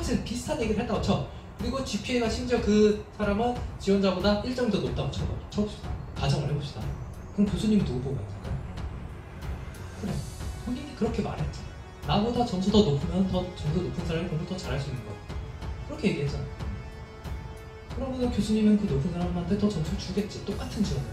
똑같은 비슷한 얘기를 했다고 쳐. 그리고 GPA가 심지어 그 사람은 지원자보다 1점 더 높다고 쳐. 쳐봅시다. 가정을 해봅시다. 그럼 교수님은 누구 보고 만들까요? 그래. 본인이 그렇게 말했잖아. 나보다 점수 더 높으면 더 점수 높은 사람이 공부 더 잘할 수 있는 거. 그렇게 얘기했잖아. 그러면 교수님은 그 높은 사람한테 더 점수 주겠지. 똑같은 지원을.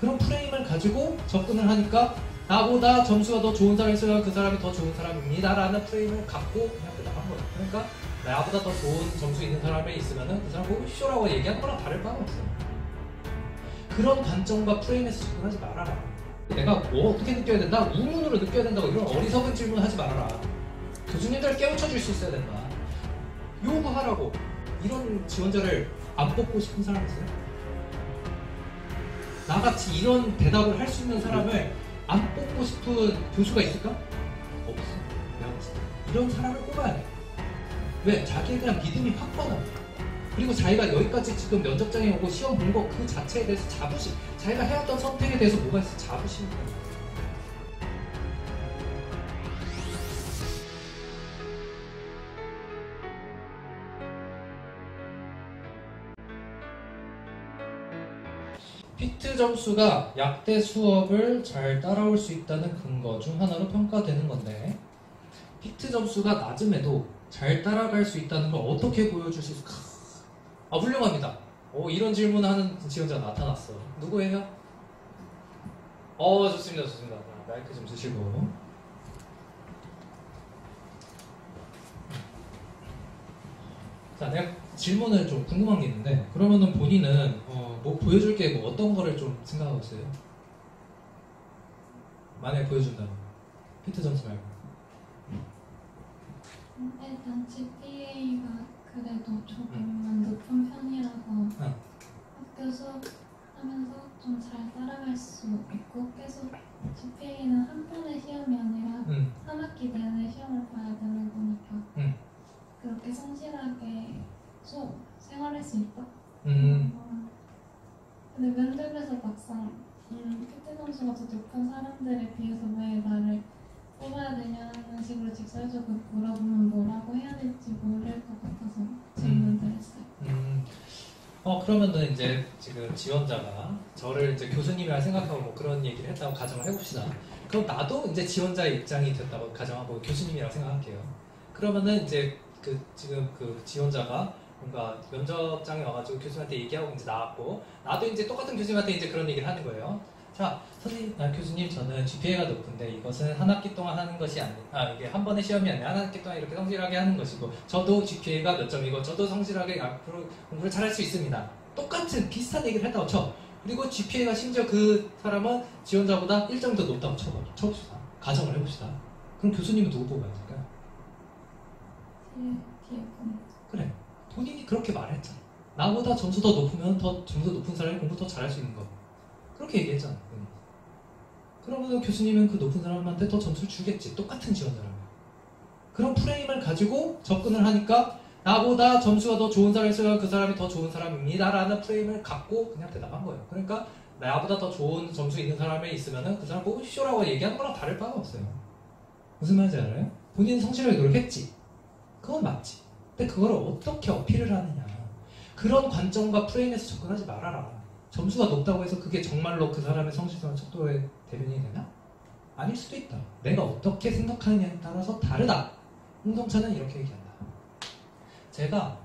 그런 프레임을 가지고 접근을 하니까 나보다 점수가 더 좋은 사람이 있어야 그 사람이 더 좋은 사람입니다. 라는 프레임을 갖고 그냥. 그러니까 나보다 더 좋은 점수 있는 사람이 있으면 그 사람 보고 쇼라고 얘기한 거랑 다를 바가 없어요. 그런 관점과 프레임에서 접근하지 말아라. 내가 뭐 어떻게 느껴야 된다? 우문으로 느껴야 된다고 이런 어리석은 질문 하지 말아라. 교수님들 깨우쳐 줄 수 있어야 된다. 요구하라고 이런 지원자를 안 뽑고 싶은 사람 있어요? 나같이 이런 대답을 할 수 있는 사람을 안 뽑고 싶은 교수가 있을까? 없어. 내가 봤을 때. 이런 사람을 뽑아야 돼. 왜? 자기에 대한 믿음이 확고하다. 그리고 자기가 여기까지 지금 면접장에 오고 시험 본 거 그 자체에 대해서 자부심, 자기가 해왔던 선택에 대해서 뭐가 있어? 자부심이 거야. 피트 점수가 약대 수업을 잘 따라올 수 있다는 근거 중 하나로 평가되는 건데 피트 점수가 낮음에도 잘 따라갈 수 있다는 걸 어떻게 보여줄 수 있을까? 아 훌륭합니다. 오, 이런 질문하는 지원자 나타났어. 누구예요? 어 좋습니다, 좋습니다. 마이크 좀 드시고. 자, 내가 질문을 좀 궁금한 게 있는데 그러면은 본인은 어, 뭐 보여줄 게 뭐 어떤 거를 좀 생각하고 있어요? 만약에 보여준다면 피트 점수 말고 일단 GPA가 그래도 조금만 높은 편이라서 응. 학교 수업하면서 좀 잘 따라갈 수 있고 계속 GPA는 한 번의 시험이 아니라 응. 한 학기 내내 시험을 봐야 되는 거니까 응. 그렇게 성실하게 수업 생활할 수 있다. 음. 어, 근데 면접에서 막상 음, PT 점수가 더 높은 사람들에 비해서 왜 나를 뽑아야 되냐는 식으로 직설적으로 물어보면 뭐라고 해야 될지 모를 것 같아서 질문을 했어요. 음. 어 그러면은 이제 지금 지원자가 저를 이제 교수님이라 생각하고 뭐 그런 얘기를 했다고 가정을 해봅시다. 그럼 나도 이제 지원자의 입장이 됐다고 가정하고 교수님이라고 생각할게요. 그러면은 이제 그 지금 그 지원자가 뭔가 면접장에 와가지고 교수님한테 얘기하고 이제 나왔고 나도 이제 똑같은 교수님한테 이제 그런 얘기를 하는 거예요. 자, 선생님, 아, 교수님, 저는 GPA가 높은데 이것은 한 학기 동안 하는 것이 아니, 아, 이게 한 번의 시험이 아니라 한 학기 동안 이렇게 성실하게 하는 것이고, 저도 GPA가 몇 점이고, 저도 성실하게 앞으로 공부를 잘할 수 있습니다. 똑같은 비슷한 얘기를 했다고 쳐. 그리고 GPA가 심지어 그 사람은 지원자보다 1점 더 높다고 쳐, 쳐봅시다. 가정을 해봅시다. 그럼 교수님은 누구 뒤에 건 그래. 본인이 그렇게 말했잖아. 나보다 점수 더 높으면 더 점수 높은 사람이 공부 더 잘할 수 있는 거. 그렇게 얘기했잖아. 그러면 교수님은 그 높은 사람한테 더 점수를 주겠지. 똑같은 지원자라면. 그런 프레임을 가지고 접근을 하니까 나보다 점수가 더 좋은 사람이 있어야 그 사람이 더 좋은 사람입니다. 라는 프레임을 갖고 그냥 대답한 거예요. 그러니까 나보다 더 좋은 점수 있는 사람이 있으면 그 사람 뽑으시오라고 얘기하는 거랑 다를 바가 없어요. 무슨 말인지 알아요? 본인은 성실하게 노력했지. 그건 맞지. 근데 그걸 어떻게 어필을 하느냐. 그런 관점과 프레임에서 접근하지 말아라. 점수가 높다고 해서 그게 정말로 그 사람의 성실성과 척도의 대변인이 되나? 아닐 수도 있다. 내가 어떻게 생각하느냐에 따라서 다르다. 홍성찬은 이렇게 얘기한다. 제가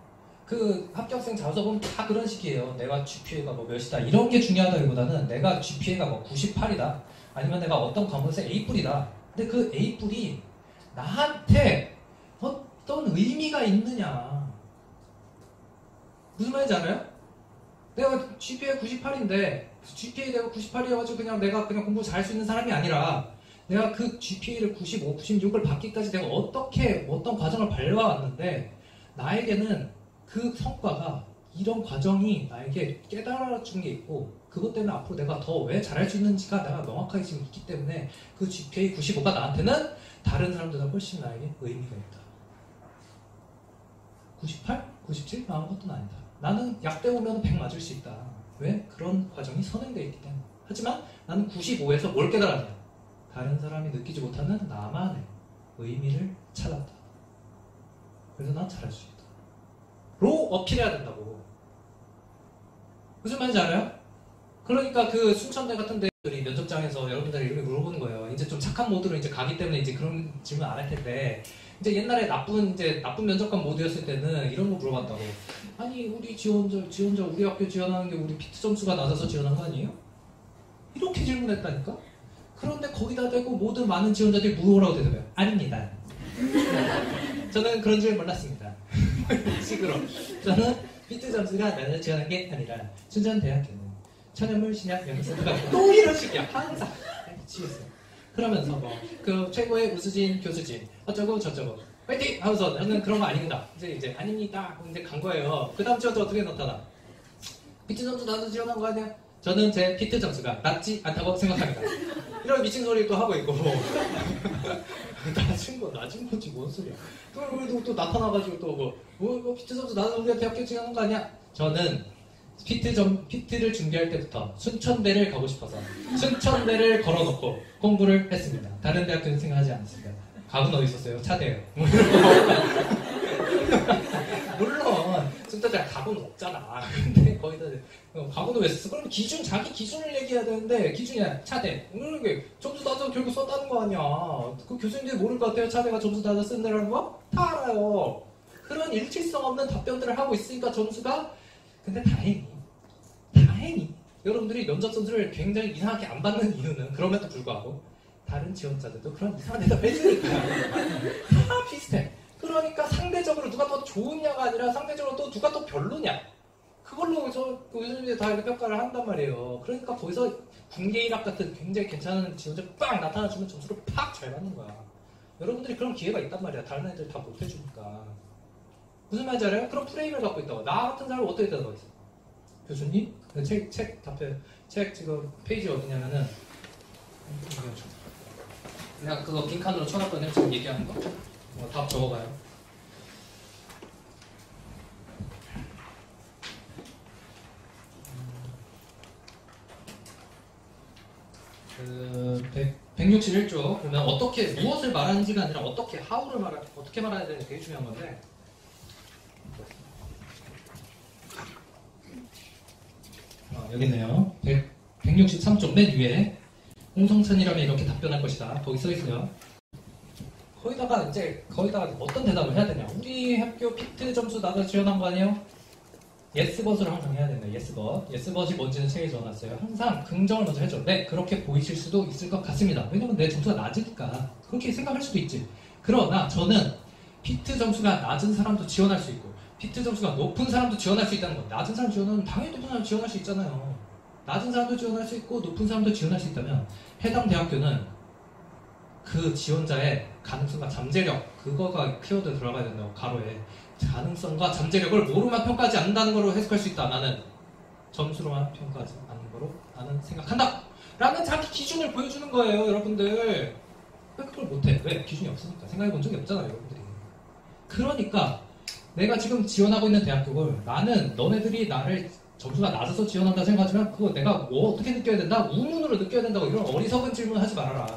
그 합격생 자소서 보면 다 그런 식이에요. 내가 GPA가 뭐 몇이다. 이런 게 중요하다기보다는 내가 GPA가 뭐 98이다. 아니면 내가 어떤 과목에서 A뿔이다. 근데 그 A뿔이 나한테 어떤 의미가 있느냐. 무슨 말인지 알아요? 내가 GPA 98인데 GPA 내가 98이어가지고 그냥 내가 그냥 공부 잘 할 수 있는 사람이 아니라 내가 그 GPA를 95, 96을 받기까지 내가 어떻게 어떤 과정을 밟아왔는데 나에게는 그 성과가 이런 과정이 나에게 깨달아준 게 있고 그것 때문에 앞으로 내가 더 왜 잘할 수 있는지가 내가 명확하게 지금 있기 때문에 그 GPA 95가 나한테는 다른 사람들보다 훨씬 나에게 의미가 있다. 98? 97? 아무것도 아니다. 나는 약대 오면 100 맞을 수 있다. 왜? 그런 과정이 선행되어 있기 때문에. 하지만 나는 95에서 뭘 깨달았냐? 다른 사람이 느끼지 못하는 나만의 의미를 찾았다. 그래서 난 잘할 수 있다. 로 어필해야 된다고. 무슨 말인지 알아요? 그러니까 그 순천대 같은 데들이 면접장에서 여러분들이 이렇게 물어보는 거예요. 이제 좀 착한 모드로 이제 가기 때문에 이제 그런 질문 안 할 텐데 이제 옛날에 나쁜 이제 나쁜 면접관 모드였을 때는 이런 거 물어봤다고. 아니 우리 지원자 지원자 우리 학교 지원하는 게 우리 피트 점수가 낮아서 지원한 거 아니에요? 이렇게 질문했다니까. 그런데 거기다 대고 모든 많은 지원자들이 뭐라고 대답해요? 아닙니다. 저는 그런 줄 몰랐습니다. 식으로 저는 피트 점수가 낮아서 지원한 게 아니라 순천대학교는 천연물 신약 연구센터가 또 이런 식이야 항상 미치겠어요. 그러면서 뭐 그 최고의 우수진 교수진 어쩌고 저쩌고 파이팅 하면서 저는 그런 거 아닙니다. 이제 이제 아닙니다. 이제 간 거예요. 그 다음 주도 어떻게 나타나? 피트 점수 낮아서 지원한 거 아니야? 저는 제 피트 점수가 낮지 않다고 생각합니다. 이런 미친 소리 또 하고 있고 낮은 거 낮은 거지 뭔 소리야? 그리고 또 나타나가지고 또뭐 뭐, 뭐 피트 점수 낮아서 우리가 대학교 지원한 거 아니야? 저는 피트 점 피트를 준비할 때부터 순천대를 가고 싶어서 순천대를 걸어놓고 공부를 했습니다. 다른 대학교는 생각하지 않았습니다. 갑은 어디 있었어요? 차대요. 물론 순천대 갑은 없잖아. 근데 거기다 어, 갑은 왜 썼어? 그럼 기준 자기 기준을 얘기해야 되는데 기준이야 차대. 게 점수 낮아서 결국 썼다는 거 아니야. 그 교수님들이 모를 것 같아요. 차대가 점수 낮아 쓴다는 거? 다 알아요. 그런 일치성 없는 답변들을 하고 있으니까 점수가 근데 다행히 다행히 여러분들이 면접 점수를 굉장히 이상하게 안 받는 이유는 그럼에도 불구하고 다른 지원자들도 그런 이상한 대답 해주니까 다 비슷해. 그러니까 상대적으로 누가 더 좋으냐가 아니라 상대적으로 또 누가 더 별로냐. 그걸로 저 교수님들이 다 이렇게 평가를 한단 말이에요. 그러니까 거기서 군계일학 같은 굉장히 괜찮은 지원자 빵 나타나주면 점수를 팍 잘 받는 거야. 여러분들이 그런 기회가 있단 말이야. 다른 애들 다 못 해주니까. 무슨 말인지 알아요? 그런 프레임을 갖고 있다고. 나 같은 사람은 어떻게 대답하겠어? 교수님? 그 책, 책 답변, 책 지금 페이지 어디냐면은, 내가 그거 빈칸으로 쳐놨거든요. 지금 얘기하는 거. 어, 답 적어봐요. 그 100, 161조 보면 어떻게 무엇을 말하는지가 아니라 어떻게 how를 말하 어떻게 게 되게 중요한 건데 여기 있네요 100, 163조 맨 위에 홍성찬이라면 이렇게 답변할 것이다 거기 써 있어요 거기다가 이제 거기다가 어떤 대답을 해야 되냐 우리 학교 피트 점수 낮아 지원한 거 아니에요? 예스벗을 항상 해야 된다. 예스벗. 예스벗이 뭔지는 책에 적어놨어요. 항상 긍정을 먼저 해줘. 네, 그렇게 보이실 수도 있을 것 같습니다. 왜냐면 내 점수가 낮으니까. 그렇게 생각할 수도 있지. 그러나 저는 피트 점수가 낮은 사람도 지원할 수 있고, 피트 점수가 높은 사람도 지원할 수 있다는 거. 낮은 사람 지원하면 당연히 높은 사람 지원할 수 있잖아요. 낮은 사람도 지원할 수 있고, 높은 사람도 지원할 수 있다면, 해당 대학교는 그 지원자의 가능성과 잠재력, 그거가 키워드 들어가야 된다고, 가로에. 가능성과 잠재력을 뭐로만 평가하지 않는다는 걸로 해석할 수 있다. 나는 점수로만 평가하지 않는 거로 나는 생각한다. 라는 자기 기준을 보여주는 거예요, 여러분들. 왜 그걸 못해? 왜? 기준이 없으니까. 생각해 본 적이 없잖아요, 여러분들이. 그러니까 내가 지금 지원하고 있는 대학교를 나는 너네들이 나를 점수가 낮아서 지원한다 생각하지만 그거 내가 뭐 어떻게 느껴야 된다? 우문으로 느껴야 된다고 이런 어리석은 질문 하지 말아라.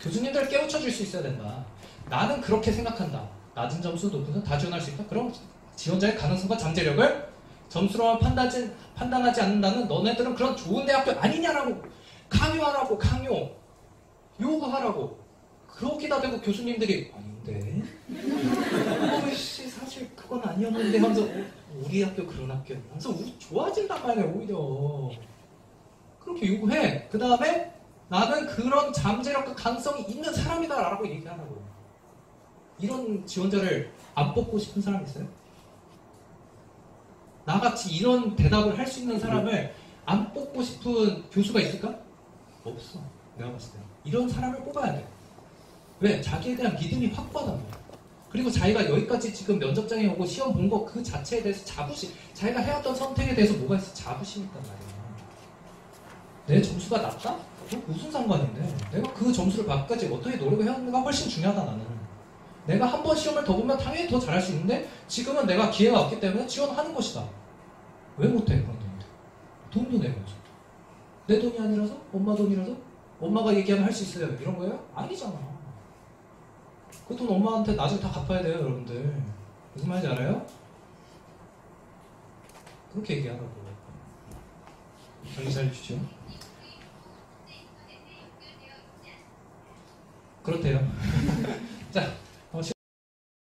교수님들 깨우쳐 줄 수 있어야 된다. 나는 그렇게 생각한다. 낮은 점수, 높은 점수 다 지원할 수 있다? 그럼 지원자의 가능성과 잠재력을 점수로만 판단하지, 판단하지 않는다는 너네들은 그런 좋은 대학교 아니냐라고 강요하라고 강요 요구하라고 그렇게다 대고 교수님들이 아닌데 아니었는데 하면서 우리 학교 그런 학교 하면서 우- 좋아진단 말이야 오히려 그렇게 요구해 그 다음에 나는 그런 잠재력과 가능성이 있는 사람이다 라고 얘기하라고 이런 지원자를 안 뽑고 싶은 사람 있어요? 나같이 이런 대답을 할 수 있는 사람을 안 뽑고 싶은 교수가 있을까? 없어. 내가 봤을 때. 이런 사람을 뽑아야 돼. 왜? 자기에 대한 믿음이 확고하단 말이야. 그리고 자기가 여기까지 지금 면접장에 오고 시험 본 거 그 자체에 대해서 자부심, 자기가 해왔던 선택에 대해서 뭐가 있어? 자부심이 있단 말이야. 내 점수가 낮다? 그거 무슨 상관인데? 내가 그 점수를 받기까지 어떻게 노력을 해왔는가 훨씬 중요하다 나는. 내가 한 번 시험을 더 보면 당연히 더 잘할 수 있는데 지금은 내가 기회가 없기 때문에 지원하는 것이다. 왜 못해 그런 돈인데? 돈도 내면서 내 돈이 아니라서 엄마 돈이라서 엄마가 얘기하면 할 수 있어요 이런 거예요? 아니잖아. 그 돈 엄마한테 나중에 다 갚아야 돼요 여러분들. 무슨 말인지 알아요? 그렇게 얘기하라고. 정신 차려주죠. 그렇대요. 자,